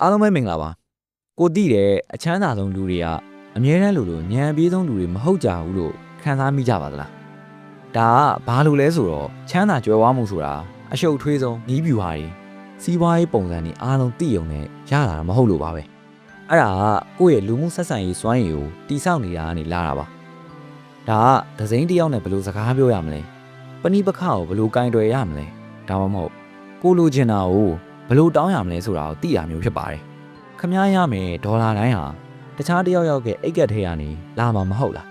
အားလုံးပဲမင်္ဂလာပါကိုတိတယ်အချမ်းသာဆုံးလူတွေကအမြဲတမ်းလိုလိုညံပြေးဆုံးလူတွေမဟုတ်ကြဘူးလို့ခံစားမိကြပါသလားဒါကဘာလို့လဲဆိုတော့ချမ်းသာကြွယ်ဝမှုဆိုတာအရှုပ်ထွေးဆုံးနီးပြူဟာတွေစီးပွားရေးပုံစံတွေအားလုံးသိုံနဲ့ရလာတာမဟုတ်လို့ပါပဲအဲ့ဒါကကိုယ့်ရဲ့လူမှုဆက်ဆံရေးစွမ်းရည်ကိုတိဆောက်နေတာကနေလာတာပါဒါကဒဇိန်တစ်ယောက်နဲ့ဘယ်လိုစကားပြောရမလဲပဏိပခကိုဘယ်လိုကင်တွယ်ရမလဲဒါမှမဟုတ်ကိုလိုချင်တာကို ဘယ်လိုတောင်းရမလဲဆိုတာကိုသိရမျိုးဖြစ်ပါတယ်ခမားရမယ်ဒေါ်လာတိုင်းဟာတခြားတစ်ယောက်ယောက်ကအိတ်ကက်ထဲကနေလာမှာမဟုတ်လား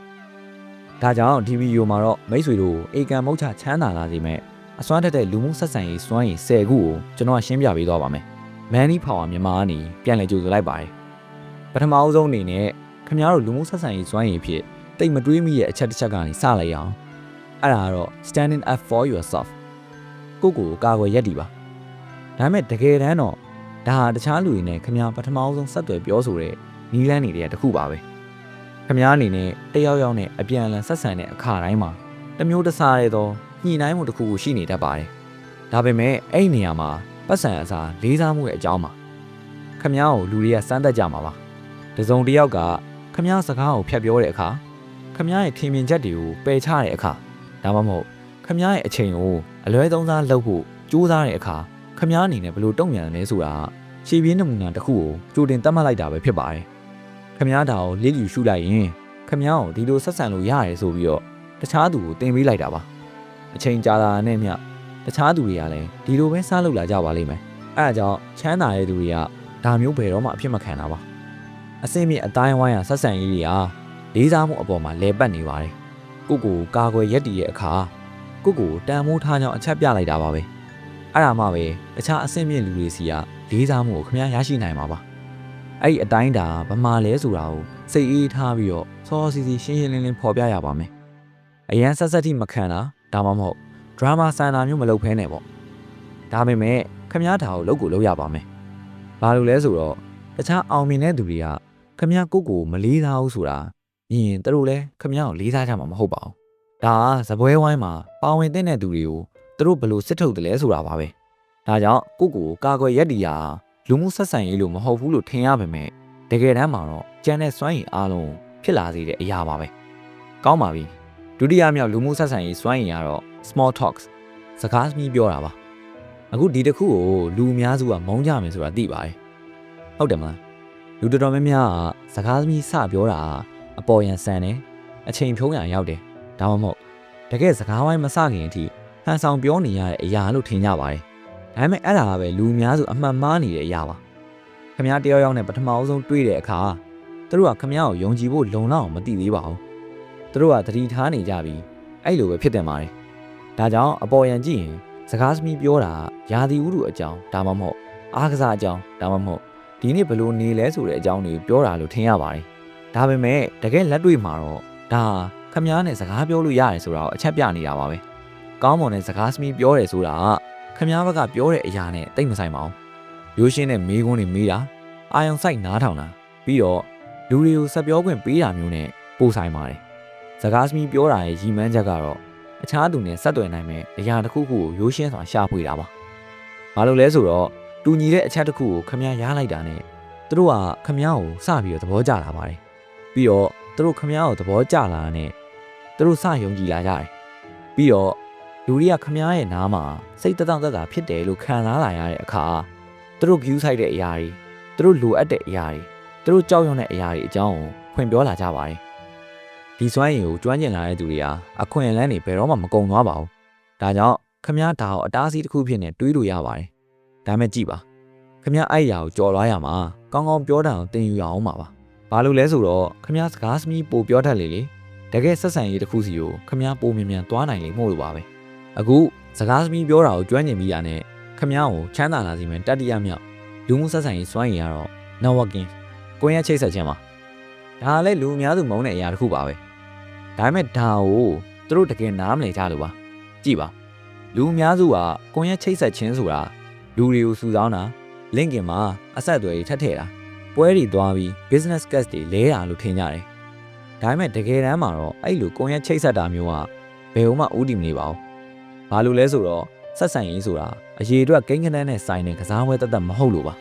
ဒါကြောင့်ဒီဗီဒီယိုမှာတော့မိတ်ဆွေတို့အေကန်မုတ်ချချမ်းသာလာစေမဲ့အစွမ်းတက်တဲ့လူမှုဆက်ဆံရေးစွမ်းရည်10ခုကိုကျွန်တော်ရှင်းပြပေးသွားပါမယ်။ Money Power မြန်မာကနေပြန်လည်ကြိုဆိုလိုက်ပါတယ်။ပထမအဆုံးအနေနဲ့ခင်ဗျားတို့လူမှုဆက်ဆံရေးစွမ်းရည်ဖြစ်တိတ်မတွေးမိရဲ့အချက်တစ်ချက်ကနေစလိုက်အောင်။အဲ့ဒါကတော့ standing up for yourself ကိုယ့်ကိုယ်ကာကွယ်ရက်တည်ပါ။ ဒါပေမဲ့တကယ်တမ်းတော့ဒါဟာတခြားလူတွေနဲ့ခင်ဗျားပထမအဆုံးဆက်သွယ်ပြောဆိုတဲ့နီးလန်းနေတဲ့တစ်ခုပါပဲ။ခင်ဗျားအနေနဲ့တယောက်ယောက်နဲ့အပြန်အလှန်ဆက်ဆံတဲ့အခါတိုင်းမှာတစ်မျိုးတစ်စားရသောညှိနှိုင်းမှုတစ်ခုခုရှိနေတတ်ပါတယ်။ဒါပေမဲ့အဲ့ဒီနေရာမှာပတ်စံအစားလေးစားမှုရဲ့အကြောင်းပါ။ခမ ्या ကိုလူတွေကစမ်းသပ်ကြမှာပါ။တစုံတစ်ယောက်ကခမ ्या စကားကိုဖြတ်ပြောတဲ့အခါခမ ्या ရဲ့ထင်မြင်ချက်တွေကိုပယ်ချတဲ့အခါဒါမှမဟုတ်ခမ ्या ရဲ့အချိန်ကိုအလွဲသုံးစားလုပ်ဖို့ကြိုးစားတဲ့အခါ ခမားအနေနဲ့ဘလို့တုံ့ပြန်လဲဆိုတာရှေ့ပြေးနမူနာတစ်ခုကိုကြိုတင်သတ်မှတ်လိုက်တာပဲဖြစ်ပါတယ်ခမားဒါကိုလေးလျူရှုလိုက်ရင်ခမားကိုဒီလိုဆက်ဆံလို့ရတယ်ဆိုပြီးတော့တခြားသူကိုတင်ပေးလိုက်တာပါအချိန်ကြာတာနဲ့မျှတခြားသူတွေကလည်းဒီလိုပဲစားလုပ်လာကြပါလိမ့်မယ်အဲအကြောင်းချမ်းသာတဲ့သူတွေကဒါမျိုးဘယ်တော့မှအဖြစ်မခံတာပါအစင်းမြင့်အတိုင်းဝိုင်းရဆက်ဆံရေးတွေကလေးစားမှုအပေါ်မှာလဲပတ်နေပါတယ်ကိုကိုကာကွယ်ရက်တည်ရဲ့အခါကိုကိုတန်မိုးထားကြောင်းအချက်ပြလိုက်တာပါပဲ အဲ့ဒါမှပဲတခြားအစင်းမြင့်လူတွေစီကလေးစားမှုကိုခင်ဗျားရရှိနိုင်မှာပါ။အဲ့ဒီအတိုင်းဒါဗမာလဲဆိုတာကိုစိတ်အေးထားပြီးတော့စောစီစီရှင်းရှင်းလင်းလင်းဖော်ပြရပါမယ်။အရန်ဆက်ဆက်ထိမခံတာဒါမှမဟုတ်ဒရာမာစံတာမျိုးမလုပ်ဖဲနဲ့ပေါ့ဒါပေမဲ့ခမားတာကိုလုပ်ကိုလုပ်ရပါမယ်ဘာလို့လဲဆိုတော့တခြားအောင်မြင်တဲ့သူတွေကခမားကိုကိုမလေးစားဘူးဆိုတာမြင်ရင်သူတို့လည်းခမားကိုလေးစားကြမှာမဟုတ်ပါဘူးဒါကဇပွဲဝိုင်းမှာပါဝင်တဲ့သူတွေကိုသူ တို့ဘယ်လိုစစ်ထုတ်တယ်လဲဆိုတာပါပဲဒါကြောင့်ကိုကိုကာကွယ်ရက်တီယာလူမှုဆက်ဆံရေးလို့မဟုတ်ဘူးလို့ထင်ရပါမယ်တကယ်တမ်းမှာတော့ကြံတဲ့စွမ်းရည်အားလုံးဖြစ်လာစေတဲ့အရာပါပဲကောင်းပါပြီဒုတိယမြောက်လူမှုဆက်ဆံရေးစွမ်းရည်ကတော့ small talks စကားသမီးပြောတာပါအခုဒီတစ်ခုကိုလူအများစုကမုန်းကြမယ်ဆိုတာသိပါတယ်ဟုတ်တယ်မလားလူတော်တော်များများကစကားသမီးစပြောတာအပေါ်ယံဆန်တယ်အချိန်ဖြုံးရရောက်တယ်ဒါမှမဟုတ်တကယ်စကားဝိုင်းမစခင်အထိ ဟန်ဆောင်ပြောနေရတဲ့အရာလို့ထင်ကြပါတယ်ဒါပေမဲ့အဲ့ဒါကပဲလူအများစုအမှန်မှားနေတဲ့အရာပါခမ ्या တယောက်ယောက်နဲ့ပထမအဆုံးတွေ့တဲ့အခါသူတို့ကခမ ्या ကိုယုံကြည်ဖို့လုံလောက်အောင်မသိသေးပါဘူးသူတို့ကသတိထားနေကြပြီးအဲ့လိုပဲဖြစ်တယ်ပါတယ်ဒါကြောင့်အပေါ်ယံကြည့်ရင်စကားသမီးပြောတာရာသီဥတုအကြောင်းဒါမှမဟုတ်အားကစားအကြောင်းဒါမှမဟုတ်ဒီနေ့ဘယ်လိုနေလဲဆိုတဲ့အကြောင်းတွေပြောတာလို့ထင်ရပါတယ်ဒါပေမဲ့တကယ်လက်တွေ့မှာတော့ဒါခမားနဲ့စကားပြောလို့ရတယ်ဆိုတာကိုအချက်ပြနေတာပါပဲ ကောင်းမွန်တဲ့စကားသမီးပြောတယ်ဆိုတာကခမားဘက်ကပြောတဲ့အရာနဲ့တိတ်မဆိုင်ပါဘူးရိုးရှင်းတဲ့မေးခွန်းတွေမေးတာအာယုံဆိုင်နားထောင်တာပြီးတော့လူတွေကိုဆက်ပြောခွင့်ပေးတာမျိုးနဲ့ပို့ဆိုင်ပါတယ်စကားသမီးပြောတာရဲ့ရည်မှန်းချက်ကတော့အခြားသူနဲ့ဆက်သွယ်နိုင်မဲ့အရာတစ်ခုခုကိုရိုးရှင်းစွာရှာဖွေတာပါ။ဘာလို့လဲဆိုတော့တူညီတဲ့အချက်တစ်ခုကိုခမည်းရလိုက်တာနဲ့သူတို့ကခမည်းကိုစပြီးတော့သဘောကျလာပါတယ်။ပြီးတော့သူတို့ခမည်းကိုသဘောကျလာတာနဲ့သူတို့စယုံကြည်လာကြတယ်။ပြီးတော့ လူတွေကခမည်းရဲ့နားမှာစိတ်တသောသက်သာဖြစ်တယ်လို့ခံစားလာရတဲ့အခါသူတို့ view ဆိုင်တဲ့အရာတွေသူတို့လိုအပ်တဲ့အရာတွေသူတို့ကြောက်ရွံ့တဲ့အရာတွေအကြောင်းကိုဖွင့်ပြောလာကြပါတယ်။ဒီစွမ်းရည်ကိုကျွမ်းကျင်လာတဲ့သူတွေဟာအခွင့်အလမ်းတွေဘယ်တော့မှမကုံသွားပါဘူး။ဒါကြောင့်ခမည်းဒါကိုအတားအဆီးတစ်ခုဖြစ်နေတွေးလို့ရပါတယ်။ဒါမဲ့ကြည့်ပါခမည်းအဲ့ရာကိုကြော်လွှားရမှာကောင်းကောင်းပြောတတ်အောင်သင်ယူရအောင်ပါပါ။ဘာလို့လဲဆိုတော့ခမည်းစကားစမီးပိုပြောတတ်လေလေတကယ်ဆက်ဆံရေးတစ်ခုစီကိုခမည်းပိုမြန်မြန်သွားနိုင်လေမို့လို့ပါပဲ။ အခုစကားစမီးပြောတာကိုကျွမ်းကျင်ပြီးရတဲ့ခမည်းကိုချမ်းသာလာစီမယ်တတိယမြောက်လူမှုဆက်ဆံရေးစွမ်းရည်ကတော့ networking ကိုယ်ရချိတ်ဆက်ခြင်းပါ။ဒါလည်းလူအများစုမုန်းတဲ့အရာတစ်ခုပါပဲဒါပေမဲ့ဒါကိုသူတို့တကယ်နားမလည်ကြလို့ပါကြည့်ပါလူအများစုကကွန်ရက်ချိတ်ဆက်ခြင်းဆိုတာလူတွေကိုစုဆောင်းတာ LinkedIn မှာအဆက်အသွယ်တွေထပ်ထည့်တာပွဲတွေသွားပြီး business case တွေလဲတာလို့ထင်ကြတယ်ဒါပေမဲ့တကယ်တမ်းမှာတော့အဲ့လိုကွန်ရက်ချိတ်ဆက်တာမျိုးကဘယ်မှဥတည်မနေပါဘူး ဘာလို့လဲဆိုတော့ဆက်ဆံရေးဆိုတာအရေးအတွက်ကိန်းကနန်းနဲ့ဆိုင်တဲ့ကစားပွဲတသက်မဟုတ်လို့ပါ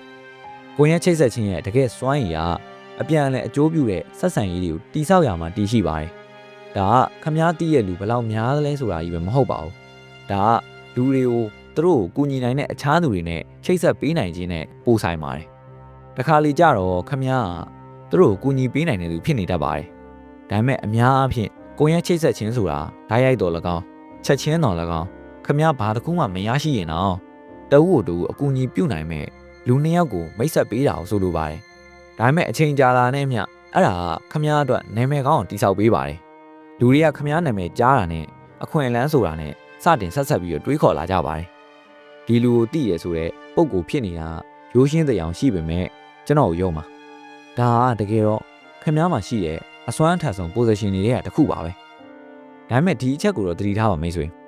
ကိုရချိတ်ဆက်ခြင်းရဲ့တကယ်စွမ်းရည်ကအပြန်အလှန်အကျိုးပြုတဲ့ဆက်ဆံရေးတွေကိုတိဆောက်ရမှာတည်ရှိပါတယ်။ဒါကခမားတီးရဲ့လူဘယ်လောက်များသလဲဆိုတာကြီးပဲမဟုတ်ပါဘူး။ဒါကလူတွေကိုသူတို့ကိုကူညီနိုင်တဲ့အခြားသူတွေနဲ့ချိတ်ဆက်ပေးနိုင်ခြင်းနဲ့ပို့ဆိုင်ပါတယ်။တခါလေကြတော့ခမားကသူတို့ကိုကူညီပေးနိုင်တဲ့သူဖြစ်နေတတ်ပါတယ်။ဒါပေမဲ့အများအားဖြင့်ကိုရချိတ်ဆက်ခြင်းဆိုတာဓာတ်ရိုက်တော်၎င်းချက်ချင်းတော်၎င်း ခမားဘာတစ်ခုမှမရရှိရင်တော့တဝူတူအကူအညီပြုနိုင်မဲ့လူနှစ်ယောက်ကိုမိတ်ဆက်ပေးတာကိုဆိုလိုပါတယ်။ဒါပေမဲ့အချိန်ကြာလာနဲ့မျှအဲ့ဒါကခမားအတွက်နာမည်ကောင်းအောင်တိဆောက်ပေးပါတယ်။လူတွေကခမားနာမည်ကြားတာနဲ့အခွင့်အလန်းဆိုတာနဲ့စတင်ဆက်ဆက်ပြီးတော့တွေးခေါ်လာကြပါတယ်။ဒီလူကိုသိရဆိုတဲ့ပုံကိုဖြစ်နေတာရိုးရှင်းတဲ့အောင်ရှိပေမဲ့ကျွန်တော်ကိုယုံပါ။ဒါကတကယ်တော့ခမားမှာရှိတဲ့အစွမ်းအထက်ဆုံး position တွေကတစ်ခုပါပဲ။ဒါပေမဲ့ဒီအချက်ကိုတော့သတိထားပါမိတ်ဆွေ။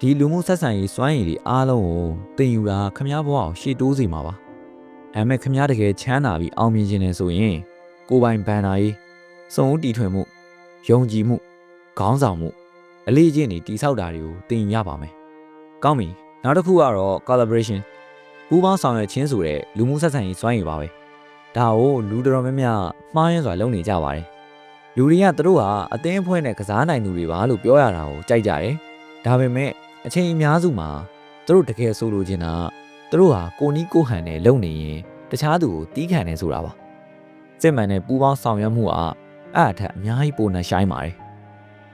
ဒီလူမှုဆက်ဆံရေးစွမ်းရည်တွေအားလုံးကိုတင်ယူတာခမားဘဝကိုရှေ့တိုးစေမှာပါ။ဒါပေမဲ့ခမားတကယ်ချမ်းသာပြီးအောင်မြင်ခြင်းနဲ့ဆိုရင်ကိုယ်ပိုင်ဘန်နာရေးစုံဦးတီထွင်မှုယုံကြည်မှုခေါင်းဆောင်မှုအလေးချင်းတွေတိဆောက်တာတွေကိုသင်ယူရပါမယ်။ကောင်းပြီ။နောက်တစ်ခုကတော့ collaboration ပူးပေါင်းဆောင်ရွက်ခြင်းဆိုတဲ့လူမှုဆက်ဆံရေးစွမ်းရည်ပါပဲ။ဒါကိုလူတော်များများမှားယွင်းစွာလုပ်နေကြပါတယ်။လူတွေကသူတို့ဟာအသင်းအဖွဲ့နဲ့ကစားနိုင်သူတွေပါလို့ပြောရတာကိုကြိုက်ကြတယ်။ဒါပေမဲ့ အချိန်အများစုမှာသူတို့တကယ်ဆိုလိုချင်တာသူတို့ဟာကိုနီးကိုဟန်နဲ့လုံနေရင်တခြားသူကိုတီးခံနေဆိုတာပါစစ်မှန်တဲ့ပူးပေါင်းဆောင်ရွက်မှုကအဲ့အထက်အများကြီးပိုနှဆိုင်ပါတယ်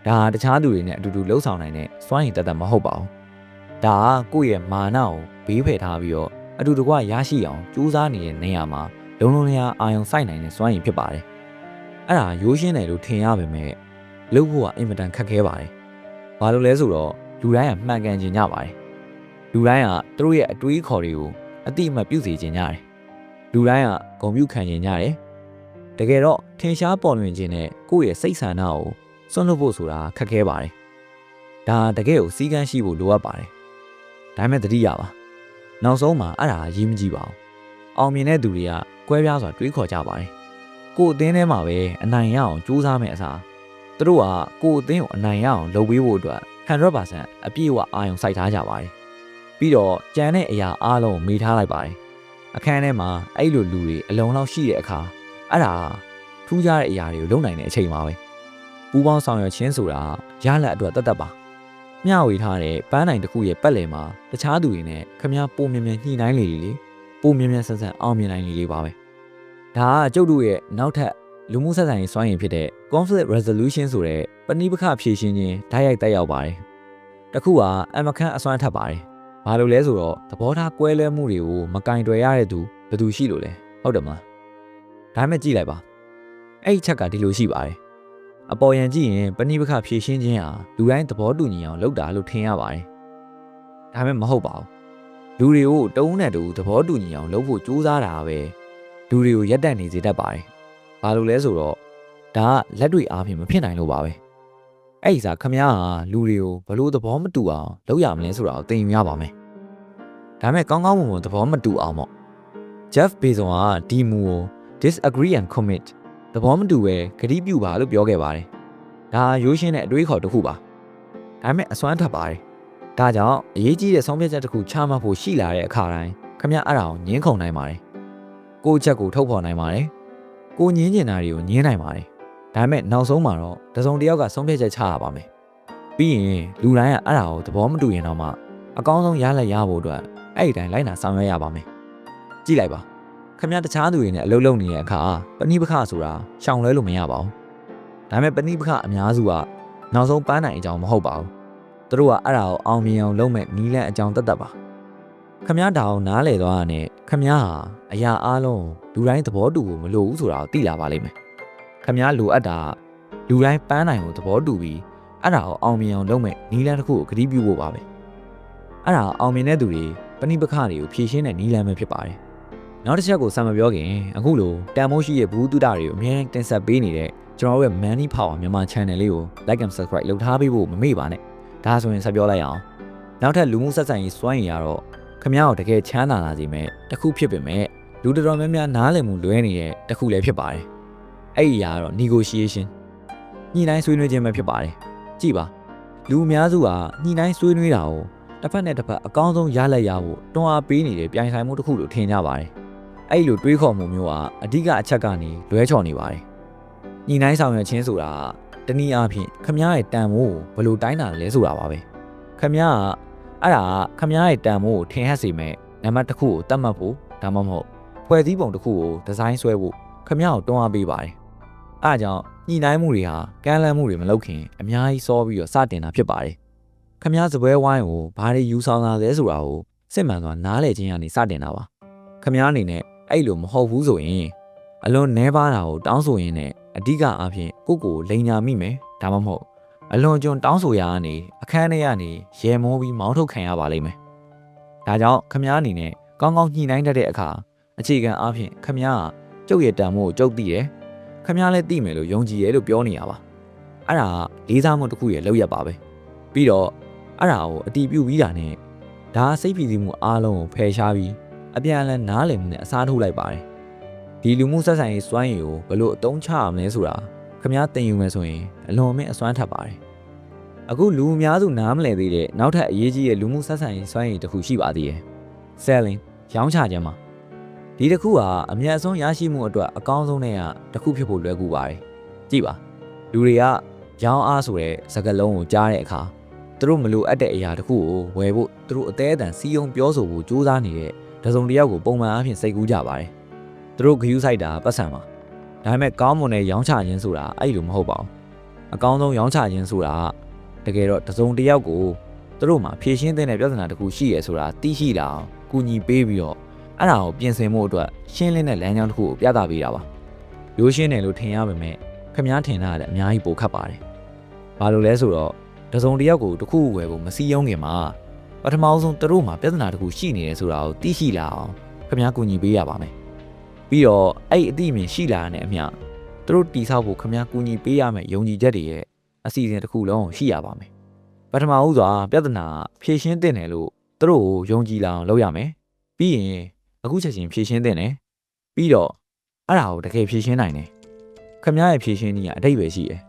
ဒါဟာတခြားသူတွေနဲ့အတူတူလှုပ်ဆောင်နိုင်တဲ့စွမ်းရည်တက်တက်မဟုတ်ပါဘူးဒါကကိုယ့်ရဲ့မာနကိုဘေးဖယ်ထားပြီးတော့အတူတကွရရှိအောင်ကြိုးစားနေတဲ့နေရာမှာလုံလုံလျားအာယုံစိုက်နိုင်တဲ့စွမ်းရည်ဖြစ်ပါတယ်အဲ့ဒါရိုးရှင်းတယ်လို့ထင်ရပေမဲ့လုပ်ဖို့ကအင်မတန်ခက်ခဲပါတယ်ဘာလို့လဲဆိုတော့ လူတိုင်းကမှန်ကန်ခြင်းကြပါတယ်လူတိုင်းကသူတို့ရဲ့အတွေးခေါ်တွေကိုအတိအမှတ်ပြုစေခြင်းကြတယ်လူတိုင်းကဂုံပြုခံခြင်းကြတယ်တကယ်တော့ထင်ရှားပေါ်လွင်ခြင်းနဲ့ကိုယ့်ရဲ့စိတ်ဆန္ဒကိုစွန့်လွတ်ဖို့ဆိုတာခက်ခဲပါတယ်ဒါတကယ်ကိုစီးကန်းရှိဖို့လိုအပ်ပါတယ်ဒါပေမဲ့တတိယပါနောက်ဆုံးမှာအဲ့ဒါရေးမကြည့်ပါဘူးအောင်မြင်တဲ့သူတွေကကွဲပြားစွာတွေးခေါ်ကြပါတယ်ကို့အသင်းထဲမှာပဲအနိုင်ရအောင်ကြိုးစားမယ့်အစားသူတို့ကကို့အသင်းကိုအနိုင်ရအောင်လုပ်ပေးဖို့အတွက် 100%အပြည့်အဝအာရုံစိုက်ထားကြပါတယ်ပြီးတော့ကြံတဲ့အရာအားလုံးကိုမေ့ထားလိုက်ပါတယ်အခန်းထဲမှာအဲ့လိုလူတွေအလုံးလောက်ရှိတဲ့အခါအဲ့ဒါထူးခြားတဲ့အရာတွေကိုလုပ်နိုင်တဲ့အချိန်ပါပဲပူပေါင်းဆောင်ရွက်ခြင်းဆိုတာရလက်အတွက်တတ်တတ်ပါမျှဝေထားတဲ့ပန်းနိုင်တစ်ခုရဲ့ပတ်လည်မှာတခြားသူတွေနဲ့ခမားပုံမြင်မြန်ညှိနှိုင်းလေလေပုံမြင်မြန်ဆန်းဆန်းအောင်မြင်နိုင်လေလေပါပဲဒါကကျုပ်တို့ရဲ့နောက်ထပ်လူမှုဆက်ဆံရေးစွမ်းရည်ဖြစ်တဲ့ conflict resolution ဆိုတဲ့ ပဏိပခဖြေရှင်းခြင်းဓာတ်ရိုက်တက်ရောက်ပါတယ်တခုကအမခန့်အစွမ်းထပ်ပါတယ်ဘာလို့လဲဆိုတော့သဘောထားကွဲလွဲမှုတွေကိုမကင်တွယ်ရတဲ့သူဘယ်သူရှိလို့လဲဟုတ်တယ်မလားဒါမှမကြည့်လိုက်ပါအဲ့ဒီချက်ကဒီလိုရှိပါတယ်အပေါ်ယံကြည့်ရင်ပဏိပခဖြည့်ရှင်းခြင်းဟာလူတိုင်းသဘောတူညီအောင်လုပ်တာလို့ထင်ရပါတယ်ဒါပေမဲ့မဟုတ်ပါဘူးလူတွေကိုတုံးနဲ့တူသဘောတူညီအောင်လုပ်ဖို့ကြိုးစားတာပဲလူတွေကိုရက်တက်နေစေတတ်ပါတယ်ဘာလို့လဲဆိုတော့ဒါကလက်တွေ့အားဖြင့်မဖြစ်နိုင်လို့ပါပဲ အဲ့ဒီစားခမည်းဟာလူတွေကိုဘလို့သဘောမတူအောင်လုပ်ရမလဲဆိုတာကိုသင်ယူရပါမယ်။ဒါပေမဲ့ကောင်းကောင်းမွန်မွန်သဘောမတူအောင်ပေါ့။ Jeff Bezos ကဒီမူကို disagree and commit သဘောမတူပဲဂတိပြုပါလို့ပြောခဲ့ပါတယ်။ဒါရိုးရှင်းတဲ့အတွေးခေါ်တစ်ခုပါ။ဒါပေမဲ့အစွမ်းထပ်ပါတယ်။ဒါကြောင့်အရေးကြီးတဲ့ဆုံးဖြတ်ချက်တစ်ခုချမှတ်ဖို့ရှိလာတဲ့အခါတိုင်းခမည်းအဲ့ဒါကိုညှင်းခုန်နိုင်ပါတယ်။ကိုယ့်ချက်ကိုထုတ်ဖော်နိုင်ပါတယ်။ကိုညင်းကျင်တာတွေကိုညင်းနိုင်ပါတယ် ဒါပေမဲ့နောက်ဆုံးမှာတော့တစုံတစ်ယောက်ကဆုံးဖြတ်ချက်ချရပါမယ်ပြီးရင်လူတိုင်းကအဲ့ဒါကိုသဘောမတူရင်တော့မှအကောင်းဆုံးရလက်ရဖို့အတွက်အဲ့ဒီတိုင်းလိုက်နာဆောင်ရွက်ရပါမယ်ကြည့်လိုက်ပါခမရတခြားသူတွေနဲ့အလုပ်လုပ်နေတဲ့အခါပဏိပခဆိုတာရှောင်လွဲလို့မရပါဘူးဒါပေမဲ့ပဏိပခအများစုကနောက်ဆုံးပန်းနိုင်အကြောင်းမဟုတ်ပါဘူးသူတို့ကအဲ့ဒါကိုအောင်မြင်အောင်လုပ်မဲ့နီးလန့်အကြောင်းတတ်တတ်ပါခမရတောင်နားလေသွားတာနဲ့ခမရဟာအရာအားလုံးလူတိုင်းသဘောတူဖို့မလိုဘူးဆိုတာကိုသိလာပါလိမ့်မယ် ခမားလိုအပ်တာလူတိုင်းပန်းနိုင်ကိုသဘောတူပြီးအဲ့ဒါကိုအောင်မြင်အောင်လုပ်မဲ့နီလန်းတစ်ခုကိုဂရုပြုဖို့ပါပဲအဲ့ဒါအောင်မြင်တဲ့သူတွေပဏိပခတွေကိုဖြည့်ရှင်းတဲ့နီလန်းပဲဖြစ်ပါတယ်နောက်တစ်ချက်ကိုစံမပြောခင်အခုလိုတန်မိုးရှိရဲ့ဘူးတုဒတွေကိုအများကြီးတင်ဆက်ပေးနေတဲ့ကျွန်တော်တို့ရဲ့ Money Power မြန်မာ channel လေးကို like and subscribe လုပ်ထားပေးဖို့မမေ့ပါနဲ့ဒါဆိုရင်ဆက်ပြောလိုက်အောင်နောက်ထပ်လူမှုဆက်ဆံရေးစွမ်းရည်ရတော့ခမ ्या ကိုတကယ်ချမ်းသာလာစေမဲ့တခုဖြစ်ပေမဲ့လူတော်တော်များများနားလည်မှုလွဲနေတဲ့တခုလည်းဖြစ်ပါတယ် အဲ့ဒီအရာကတော့ negotiation ညှိနှိုင်းဆွေးနွေးခြင်းပဲဖြစ်ပါတယ်ကြည်ပါလူအများစုကညှိနှိုင်းဆွေးနွေးတာကိုတစ်ဖက်နဲ့တစ်ဖက်အကောင်းဆုံးရလက်ရဖို့တွန်းအားပေးနေတဲ့ပြိုင်ဆိုင်မှုတစ်ခုလို့ထင်ကြပါတယ်အဲ့ဒီလိုတွေးခေါ်မှုမျိုးဟာအဓိကအချက်ကနေလွဲချော်နေပါတယ်ညှိနှိုင်းဆောင်ရွက်ခြင်းဆိုတာတနည်းအားဖြင့်ခမည်းရဲ့တန်ဖိုးကိုဘယ်လိုတိုင်းတာလဲဆိုတာပါပဲခမည်းကအဲ့ဒါခမည်းရဲ့တန်ဖိုးကိုထင်ဟပ်စေမဲ့နံပါတ်တစ်ခုကိုတတ်မှတ်ဖို့ဒါမှမဟုတ်ဖွဲ့စည်းပုံတစ်ခုကိုဒီဇိုင်းဆွဲဖို့ခမည်းကိုတွန်းအားပေးပါတယ် အဲအကြောင်းညှိနှိုင်းမှုတွေဟာကမ်းလှမ်းမှုတွေမလုပ်ခင်အများကြီးစောပြီးတော့စတင်တာဖြစ်ပါတယ်ခမည်းစပွဲဝိုင်းကိုဘာတွေယူဆောင်လာလဲဆိုတာကိုစစ်မှန်စွာနားလည်ခြင်းကနေစတင်တာပါခမည်းအနေနဲ့အဲ့လိုမဟုတ်ဘူးဆိုရင်အလွန်နှဲပါတာကိုတောင်းဆိုရင်းနဲ့အဓိကအားဖြင့်ကိုကိုလိန်ညာမိမယ်ဒါမှမဟုတ်အလွန်ကျွန်တောင်းဆိုရာကနေအခန်းထဲကနေရေမိုးပြီးမောင်းထုတ်ခံရပါလိမ့်မယ်ဒါကြောင့်ခမည်းအနေနဲ့ကောင်းကောင်းညှိနှိုင်းတတ်တဲ့အခါအခြေခံအားဖြင့်ခမည်းကကျုပ်ရဲ့တန်ဖိုးကိုကျုပ်သိတယ် ခမ ्या လည်းသိမယ်လို့ယုံကြည်ရဲလို့ပြောနေရပါ။အဲ့ဒါကလေးစားမှုတစ်ခုရဲ့လောက်ရပါပဲ။ပြီးတော့အဲ့ဒါကိုအတီးပြုတ်ပြီးတာနဲ့ဒါစိတ်ဖိစီးမှုအားလုံးကိုဖယ်ရှားပြီးအပြန်အလှန်နားလည်မှုနဲ့အစားထိုးလိုက်ပါတယ်ဒီလူမှုဆက်ဆံရေးစွမ်းရည်ကိုဘယ်လိုအသုံးချရမလဲဆိုတာခမားသင်ယူမယ်ဆိုရင်အလွန်အမင်းအစွမ်းထပ်ပါတယ်အခုလူအများစုနားမလည်သေးတဲ့နောက်ထပ်အရေးကြီးတဲ့လူမှုဆက်ဆံရေးစွမ်းရည်တစ်ခုရှိပါသေးတယ် selling ရောင်းချခြင်းမှာ ဒီတစ်ခုဟာအမြတ်အစွန်းရရှိမှုအတွက်အကောင်းဆုံးတဲ့ကတစ်ခုဖြစ်ဖို့လွယ်ကူပါတယ်ကြည့်ပါလူတွေကရောင်းအားဆိုတဲ့စကားလုံးကိုကြားတဲ့အခါသူတို့မလိုအပ်တဲ့အရာတစ်ခုကိုဝယ်ဖို့သူတို့အသေးအတန်စီယုံပြောဆိုဖို့ကြိုးစားနေတဲ့တစုံတစ်ယောက်ကိုပုံမှန်အားဖြင့်စိတ်ကူးကြပါတယ်။သူတို့ဂယူးဆိုင်တာပတ်စံပါ။ဒါပေမဲ့ကောင်းမွန်တဲ့ရောင်းချခြင်းဆိုတာအဲ့လိုမဟုတ်ပါဘူး။အကောင်းဆုံးရောင်းချခြင်းဆိုတာတကယ်တော့တစုံတစ်ယောက်ကိုသူတို့မှာဖြည့်ရှင်းတဲ့ပြဿနာတစ်ခုရှိရဆိုတာသိရှိလာအောင်ကူညီပေးပြီးတော့ အဲ့ဒါကိုပြင်ဆင်မှုအတွက်ရှင်းလင်းတဲ့လမ်းကြောင်းတစ်ခုကိုပြသပေးတာပါ။ရိုးရှင်းတယ်လို့ထင်ရပါမယ်။ခမားထင်တာလည်းအများကြီးပိုခတ်ပါတယ်။ဘာလို့လဲဆိုတော့တစုံတစ်ယောက်ကိုတစ်ခုဝယ်ဖို့မစည်းရုံးခင်မှာပထမဆုံးသူတို့မှာပြဿနာတစ်ခုရှိနေတယ်ဆိုတာကိုသိရှိလာအောင်ခင်ဗျားကူညီပေးရပါမယ်ပြီးတော့အဲ့အသိအမြင်ရှိလာတဲ့အမျှသူတို့တိဆောက်ဖို့ခင်ဗျားကူညီပေးရမယ်ယုံကြည်ချက်တွေရဲ့အစီအစဉ်တစ်ခုလုံးရှိရပါမယ်ပထမဦးစွာပြဿနာဖြေရှင်းတင်တယ်လို့သူတို့ကိုယုံကြည်လာအောင်လုပ်ရမယ်ပြီးရင် အခုချက်ချင်းဖြေရှင်းတင်တယ်ပြီးတော့အဲ့ဒါကိုတကယ်ဖြေရှင်းနိုင်တယ်ခင်ဗျားရဲ့ဖြေရှင်းနည်းကအတိတ်ပဲရှိတယ်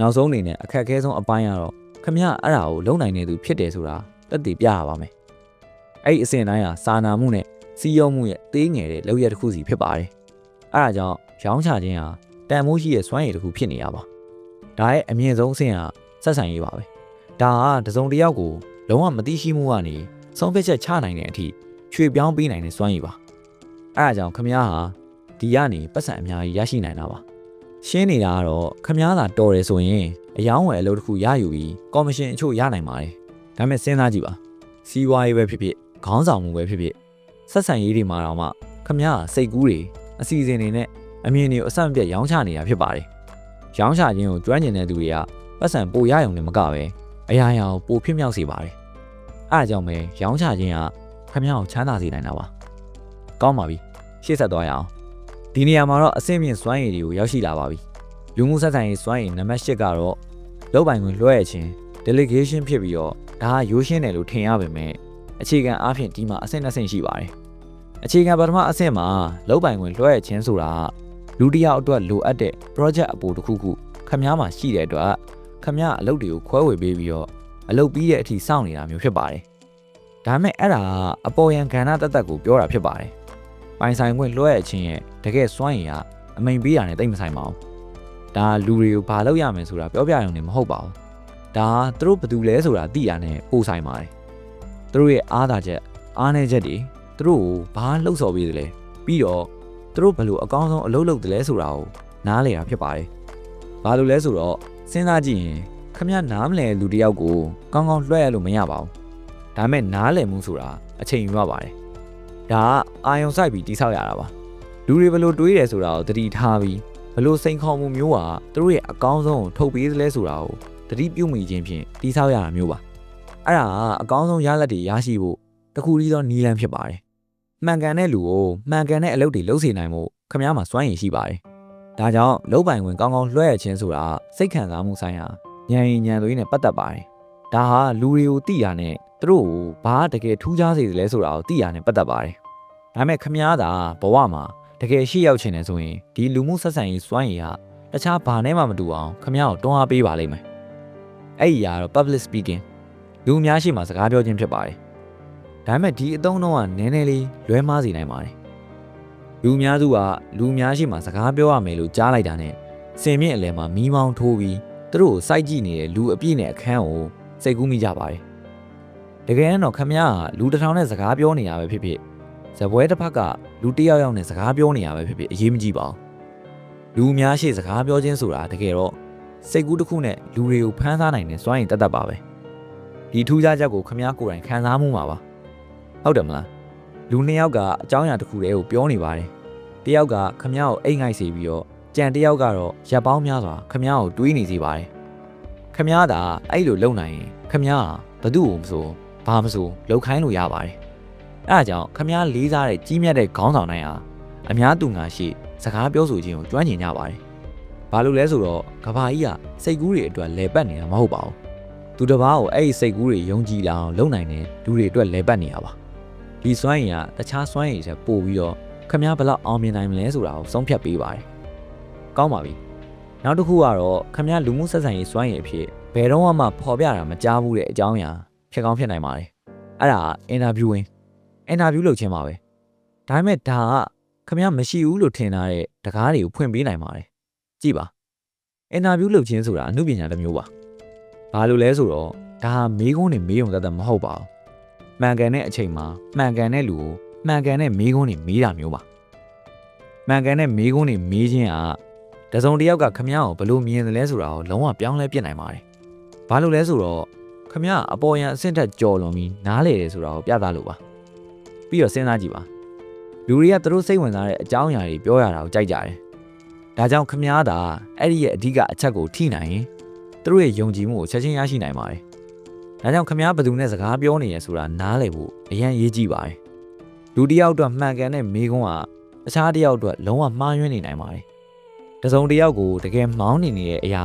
နောက်ဆုံးအနေနဲ့အခက်အခဲဆုံးအပိုင်းကတော့ခင်ဗျားအဲ့ဒါကိုလုံနိုင်နေသူဖြစ်တယ်ဆိုတာတက်တည်ပြရပါမယ်။အဲ့ဒီအစဉ်တိုင်းဟာစာနာမှုနဲ့စီးရုံမှုရဲ့သေးငယ်တဲ့လောက်ရတစ်ခုစီဖြစ်ပါတယ်။အဲဒါကြောင့်ရောင်းချခြင်းဟာတန်မိုးရှိရဲ့စွမ်းရည်တစ်ခုဖြစ်နေရပါ။ဒါရဲ့အမြင့်ဆုံးအဆင့်ဟာဆက်ဆံရေးပါပဲ။ဒါဟာတစုံတစ်ယောက်ကိုလုံးဝမသိရှိမှုကနေဆုံးဖြတ်ချက်ချနိုင်တဲ့အထိ ရွှေ့ပြောင်းပေးနိုင်တဲ့စွမ်းရည်ပါ။အဲဒါကြောင့်ခမ ्या ဟာဒီကနေပတ်စံအများကြီးရရှိနိုင်တာပါ။ရှင်းနေတာကတော့ခမားသာတော်တယ်ဆိုရင်အယောင်းဝယ်အလုပ်တစ်ခုရယူပြီးကော်မရှင်အချို့ရနိုင်ပါတယ်ဒါပေမဲ့စဉ်းစားကြည့်ပါစီးပွားရေးပဲဖြစ်ဖြစ်ခေါင်းဆောင်မှုပဲဖြစ်ဖြစ်ဆက်ဆံရေးတွေမှာတော့မှခမရစိတ်ကူးတွေအစီအစဉ်တွေနဲ့အမြင်တွေကိုအဆန့်ပြတ်ရောင်းချနေတာဖြစ်ပါတယ်ရောင်းချခြင်းကိုကျွမ်းကျင်တဲ့သူတွေကပတ်စံပိုရရုံနဲ့မကပဲအရာရာကိုပိုဖြစ်မြောက်စေပါတယ်အဲအကြောင်းပဲရောင်းချခြင်းက ခမရကိုချမ်းသာစေနိုင်တာပါကောင်းပါပြီရှေ့ဆက်သွားရအောင်ဒီနေရာမှာတော့အဆင့်မြင့်စွမ်းရည်တွေကိုရောက်ရှိလာပါပြီလူမှုဆက်ဆံရေးစွမ်းရည်နံပါတ်၈ကတော့လောက်ပိုင်ခွင့်လွှဲရခြင်း delegation ဖြစ်ပြီးတော့ဒါကရိုးရှင်းတယ်လို့ထင်ရပေမဲ့အခြေခံအားဖြင့်ဒီမှာအဆင့်နှစ်ဆင့်ရှိပါတယ်အခြေခံပထမအဆင့်မှာလောက်ပိုင်ခွင့်လွှဲရခြင်းဆိုတာလူတစ်ယောက်အတွက်လိုအပ်တဲ့ project အပိုတစ်ခုခုခမားမှာရှိတဲ့အတွက်ခမားအလုပ်တွေကိုခွဲဝေပေးပြီးတော့အလုပ်ပြီးတဲ့အထိစောင့်နေတာမျိုးဖြစ်ပါတယ် ဒါပေမဲ့အဲ့ဒါအပေါ်ယံကဏ္ဍတက်တက်ကိုပြောတာဖြစ်ပါတယ်ပိုင်ဆိုင်ခွင့်လွှဲရခြင်းရဲ့တကယ်စွမ်းရည်ကအမိန်ပေးတာနဲ့တိတ်မဆိုင်ပါဘူးဒါလူတွေကိုဘာလုပ်ရမယ်ဆိုတာပြောပြရုံနဲ့မဟုတ်ပါဘူးဒါသူတို့ဘယ်သူလဲဆိုတာသိရနဲ့ပို့ဆိုင်ပါတယ်သူတို့ရဲ့အားသာချက်အားနည်းချက်တွေသူတို့ကိုဘာလှုပ်ဆော်ပေးတယ်လဲပြီးတော့သူတို့ဘယ်လိုအကောင်းဆုံးအလုပ်လုပ်တယ်လဲဆိုတာကိုနားလည်တာဖြစ်ပါတယ်ဘာလို့လဲဆိုတော့စဉ်းစားကြည့်ရင်ခမနားမလဲလူတယောက်ကိုကောင်းကောင်းလွှဲရလို့မရပါဘူး ဒါပေမဲ့နားလည်မှုဆိုတာအချိန်ယူရပါတယ်ဒါကအာယုံဆိုင်ပြီးတိဆောက်ရတာပါလူတွေဘယ်လိုတွေးတယ်ဆိုတာကိုသတိထားပြီးဘယ်လိုစိန်ခေါ်မှုမျိုးဟာသူတို့ရဲ့အကောင်းဆုံးကိုထုတ်ပေးသလဲဆိုတာကိုတတိပြုမိခြင်းဖြင့်တိဆောက်ရတာမျိုးပါအဲ့ဒါကအကောင်းဆုံးရလဒ်တွေရရှိဖို့တခုတည်းသောနီးလန်းဖြစ်ပါတယ်မှန်ကန်တဲ့လူကိုမှန်ကန်တဲ့အလုပ်တွေလုပ်စေနိုင်မှုခမားမှာစွမ်းရည်ရှိပါတယ်ဒါကြောင့်လုပ်ပိုင်ဝင်ကောင်းကောင်းလွှဲရခြင်းဆိုတာစိတ်ခံစားမှုဆိုင်ရာဉာဏ်ရည်ဉာဏ်သွေးနဲ့ပတ်သက်ပါတယ်ဒါဟာလူတွေကိုသိရနဲ့ သူတို့ကိုဘာတကယ်ထူးခြားစေတယ်လဲဆိုတာကိုသိရနဲ့ပတ်သက်ပါတယ်ဒါပေမဲ့ခမားသာဘဝမှာတကယ်ရှိရောက်ချင်တယ်ဆိုရင်ဒီလူမှုဆက်ဆံရေးစွမ်းရည်ဟာတခြားဘာနဲ့မှမတူအောင်ခမားကိုတွန်းအားပေးပါလိမ့်မယ်အဲ့ဒီအရာတော့ public speaking လူအများရှိမှစကားပြောခြင်းဖြစ်ပါတယ်ဒါပေမဲ့ဒီအသုံးတော့ကနည်းနည်းလေးလွဲမှားစေနိုင်ပါတယ်လူအများစုကလူအများရှိမှစကားပြောရမယ်လို့ကြားလိုက်တာနဲ့စင်မြင့်အလဲမှာမီးမောင်းထိုးပြီးသူတို့ကိုစိုက်ကြည့်နေတဲ့လူအပြည့်နဲ့အခန်းကိုစိတ်ကူးမိကြပါတယ် တကယ်တော့ခမရကလူတစ်ထောင်နဲ့စကားပြောနေတာပဲဖြစ်ဖြစ်ဇပွဲတစ်ဖက်ကလူတစ်ယောက်ယောက်နဲ့စကားပြောနေတာပဲဖြစ်ဖြစ်အရေးမကြီးပါဘူးလူအများရှိစကားပြောခြင်းဆိုတာတကယ်တော့စိတ်ကူးတစ်ခုနဲ့လူတွေကိုဖမ်းဆားနိုင်တယ်စွမ်းရင်တတ်တတ်ပါပဲဒီထူးခြားချက်ကိုခမရကိုယ်တိုင်ခံစားမှုမှာပါဟုတ်တယ်မလားလူနှစ်ယောက်ကအကြောင်းအရာတစ်ခုတည်းကိုပြောနေပါတယ်တယောက်ကခမရကိုအိတ်ငိုက်စေပြီးတော့ကြံတယောက်ကတော့ရပ်ပေါင်းများစွာခမရကိုတွေးနေစေပါတယ်ခမရသာအဲ့လိုလုံနိုင်ရင်ခမရကဘသူ့ကိုမဆို ဘာမဆိုလှုပ်ခိုင်းလို့ရပါတယ်။အဲဒါကြောင့်ခမားလေးစားတဲ့ကြီးမြတ်တဲ့ခေါင်းဆောင်တိုင်းဟာအများသူငါရှိစကားပြောဆိုခြင်းကိုကျွမ်းကျင်ကြပါတယ်။ဘာလို့လဲဆိုတော့ကဘာကြီးကစိတ်ကူးတွေအတွက်လဲပတ်နေတာမဟုတ်ပါဘူး။သူတစ်ပါးကိုအဲ့ဒီစိတ်ကူးတွေယုံကြည်လာအောင်လုပ်နိုင်တဲ့လူတွေအတွက်လဲပတ်နေတာပါ။ဒီစွမ်းရည်ကတခြားစွမ်းရည်တွေပို့ပြီးတော့ခမားဘလောက်အောင်မြင်နိုင်မလဲဆိုတာကိုဆုံးဖြတ်ပေးပါတယ်။ကောင်းပါပြီ။နောက်တစ်ခုကတော့ခမားလူမှုဆက်ဆံရေးစွမ်းရည်အဖြစ်ဘယ်တော့မှဖော်ပြတာမကြားဘူးတဲ့အကြောင်းအရာ ဖြစ်ကောင်းဖြစ်နိုင်ပါတယ်။အဲ့ဒါအင်တာဗျူးဝင်အင်တာဗျူးလုပ်ခြင်းပါပဲ။ဒါပေမဲ့ဒါကခမ ्या မရှိဘူးလို့ထင်ထားတဲ့တကားတွေကိုဖွင့်ပေးနိုင်ပါတယ်။ကြည့်ပါ။အင်တာဗျူးလုပ်ခြင်းဆိုတာအမှုပညာတစ်မျိုးပါ။ဘာလို့လဲဆိုတော့ဒါဟာမေးခွန်းတွေမေးုံတတ်တတ်မဟုတ်ပါဘူး။မှန်ကန်တဲ့အချိန်မှာမှန်ကန်တဲ့လူကိုမှန်ကန်တဲ့မေးခွန်းတွေမေးတာမျိုးပါမှန်ကန်တဲ့မေးခွန်းတွေမေးခြင်းကတစုံတစ်ယောက်ကခမ ्या ကိုဘယ်လိုမြင်တယ်လဲဆိုတာကိုလုံးဝပြောင်းလဲပြစ်နိုင်ပါတယ်ဘာလို့လဲဆိုတော့ ခမ ्या အပေါ်ယံအဆင့်ထက်ကြော်လွန်ပြီးနားလေတယ်ဆိုတာကိုပြသလို့ပါပြီးတော့စဉ်းစားကြည့်ပါလူတွေကသူတို့စိတ်ဝင်စားတဲ့အကြောင်းအရာတွေပြောရတာကိုကြိုက်ကြတယ်ဒါကြောင့်ခမ ्या သာအဲ့ဒီရဲ့အဓိကအချက်ကိုထိနိုင်ရင်သူတို့ရဲ့ယုံကြည်မှုကိုချက်ချင်းရရှိနိုင်ပါတယ်ဒါကြောင့်ခမားဘယ်သူနဲ့စကားပြောနေရဆိုတာနားလည်ဖို့အရန်ရေးကြည့်ပါတယ်။လူတစ်ယောက်အတွက်မှန်ကန်တဲ့မိကုံးကတခြားတစ်ယောက်အတွက်လုံးဝမှားယွင်းနေနိုင်ပါတယ်။တစုံတစ်ယောက်ကိုတကယ်မောင်းနေနေတဲ့အရာ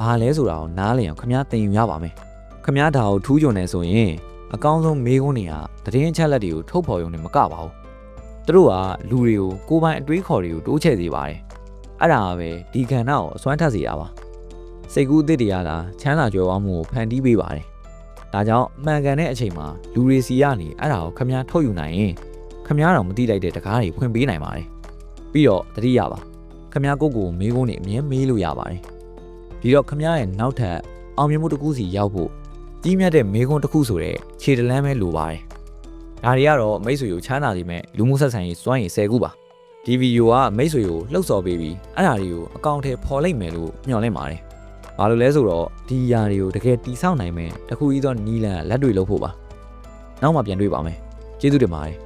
ဘာလဲဆိုတာကိုနားလည်အောင်ခမားသင်ယူရပါမယ်။ ခမားဒါကိုထူးချွန်နေဆိုရင်အကောင်းဆုံးမိကုံးတွေကသတင်းအချက်လက်တွေကိုထုတ်ဖော်ရုံနဲ့မကပါဘူး။သူတို့ကလူတွေကိုကိုယ်ပိုင်အတွေးခေါ်တွေကိုတိုးချဲ့စေပါတယ်။အဲ့ဒါပဲဒီကဏ္ဍကိုအစွမ်းထက်စေတာပါ။စိတ်ကူးအသစ်တွေကလာချမ်းသာကြွယ်ဝမှုကိုဖန်တီးပေးပါတယ်။ဒါကြောင့်မှန်ကန်တဲ့အချိန်မှာလူတွေစီကနေအဲ့ဒါကိုခမားထုတ်ယူနိုင်ရင်ခမားတော်မသိလိုက်တဲ့တကားတွေဖွင့်ပေးနိုင်ပါတယ်။ပြီးတော့တတိယပါခမားကိုယ့်ကိုယ်မေးခွန်းတွေအမြဲမေးလို့ရပါတယ်။ဒီတော့ခမားရဲ့နောက်ထပ်အောင်မြင်မှုတစ်ခုစီရောက်ဖို့ ကြီးမြတ်တဲ့မေးခွန်းတစ်ခုဆိုတဲ့ခြေတလန်းပဲလိုပါတယ်။ဒါတွေကတော့မိတ်ဆွေကိုချမ်းသာစေမဲ့လူမှုဆက်ဆံရေးစွမ်းရည်10ခုပါ။ဒီဗီဒီယိုကမိတ်ဆွေကိုလှုပ်ဆော်ပေးပြီးအဲ့ဒါတွေကိုအကောင့်ထဲပေါ်လိုက်မယ်လို့မျှော်လင့်ပါတယ်။ဘာလို့လဲဆိုတော့ဒီຢာတွေကိုတကယ်တီးဆောက်နိုင်မယ်တခုကြီးသောနီလန်လက်တွေလုပ်ဖို့ပါနောက်မှပြန်တွေ့ပါမယ်ကျေးဇူးတင်ပါတယ်